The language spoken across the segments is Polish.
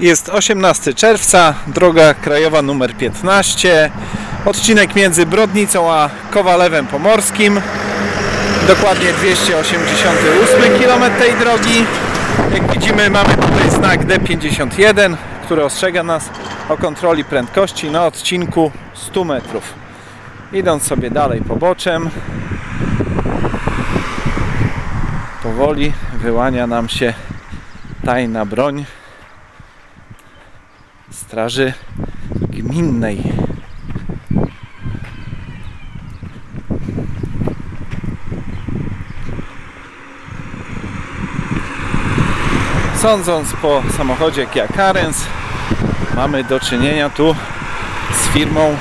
Jest 18 czerwca, droga krajowa numer 15, odcinek między Brodnicą a Kowalewem Pomorskim, dokładnie 288 km tej drogi. Jak widzimy mamy tutaj znak D51, który ostrzega nas o kontroli prędkości na odcinku 100 metrów. Idąc sobie dalej poboczem, powoli wyłania nam się tajna broń Straży Gminnej. Sądząc po samochodzie Kia Carens, mamy do czynienia tu z firmą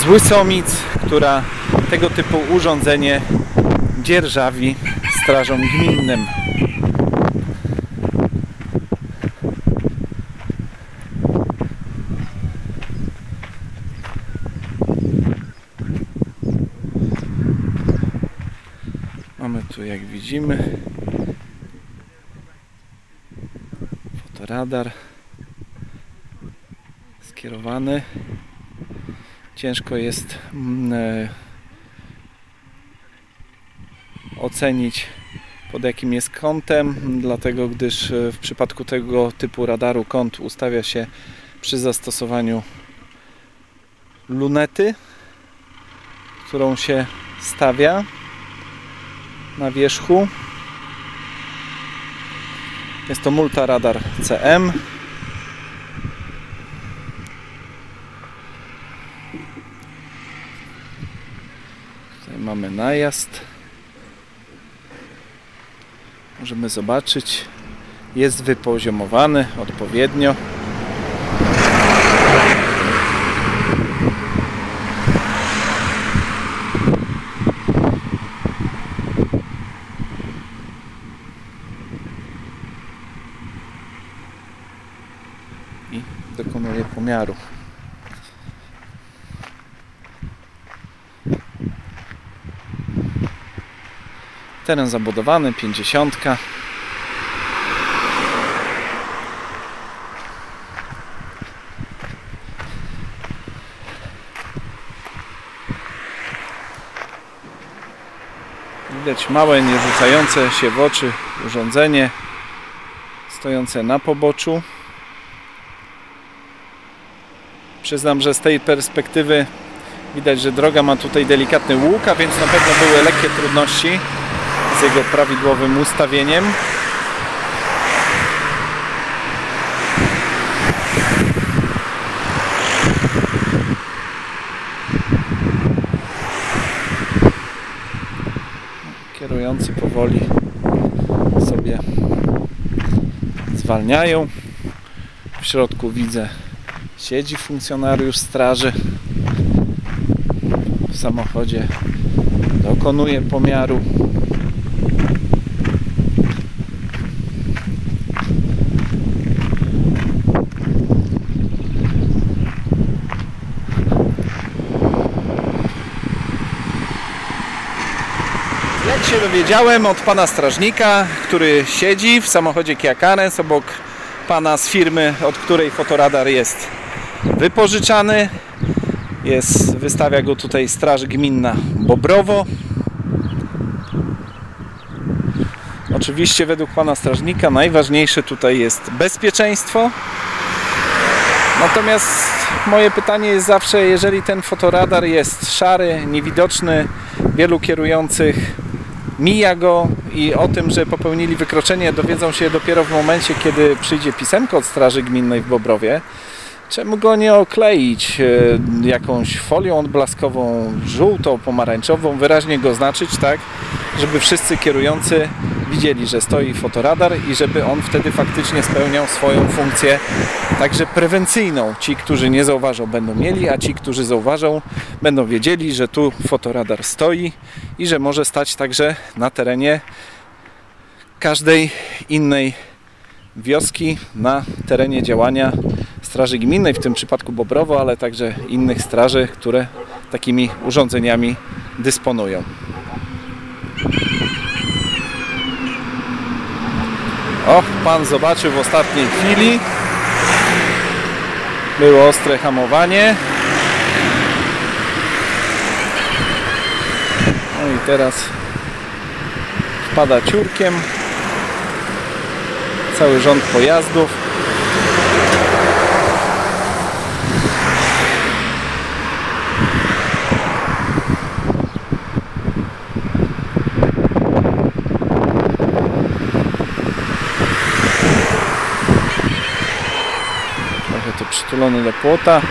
z Łysomic, która tego typu urządzenie dzierżawi strażom gminnym. Mamy tu jak widzimy fotoradar skierowany. Ciężko jest mm, e, ocenić pod jakim jest kątem, dlatego gdyż e, w przypadku tego typu radaru kąt ustawia się przy zastosowaniu lunety, którą się stawia na wierzchu. Jest to multaradar CM. Tutaj mamy najazd. Możemy zobaczyć. Jest wypoziomowany odpowiednio. i dokonuje pomiaru. Teren zabudowany, 50. Widać małe, nie rzucające się w oczy urządzenie stojące na poboczu. Przyznam, że z tej perspektywy widać, że droga ma tutaj delikatny łuk, a więc na pewno były lekkie trudności z jego prawidłowym ustawieniem. Kierujący powoli sobie zwalniają. W środku widzę siedzi funkcjonariusz straży w samochodzie dokonuje pomiaru. Jak się dowiedziałem od pana strażnika, który siedzi w samochodzie Kia Carens obok pana z firmy, od której fotoradar jest wypożyczany. Jest, wystawia go tutaj Straż Gminna Bobrowo. Oczywiście według pana strażnika najważniejsze tutaj jest bezpieczeństwo. Natomiast moje pytanie jest zawsze, jeżeli ten fotoradar jest szary, niewidoczny, wielu kierujących mija go i o tym, że popełnili wykroczenie dowiedzą się dopiero w momencie, kiedy przyjdzie pisemko od Straży Gminnej w Bobrowie. Czemu go nie okleić e, jakąś folią odblaskową, żółtą, pomarańczową, wyraźnie go znaczyć, tak, żeby wszyscy kierujący widzieli, że stoi fotoradar i żeby on wtedy faktycznie spełniał swoją funkcję także prewencyjną. Ci, którzy nie zauważą, będą mieli, a ci, którzy zauważą, będą wiedzieli, że tu fotoradar stoi i że może stać także na terenie każdej innej wioski na terenie działania Straży Gminnej, w tym przypadku Bobrowo, ale także innych straży, które takimi urządzeniami dysponują. Och, pan zobaczył w ostatniej chwili. Było ostre hamowanie. No i teraz wpada ciurkiem cały rząd pojazdów. Štolona Lepota.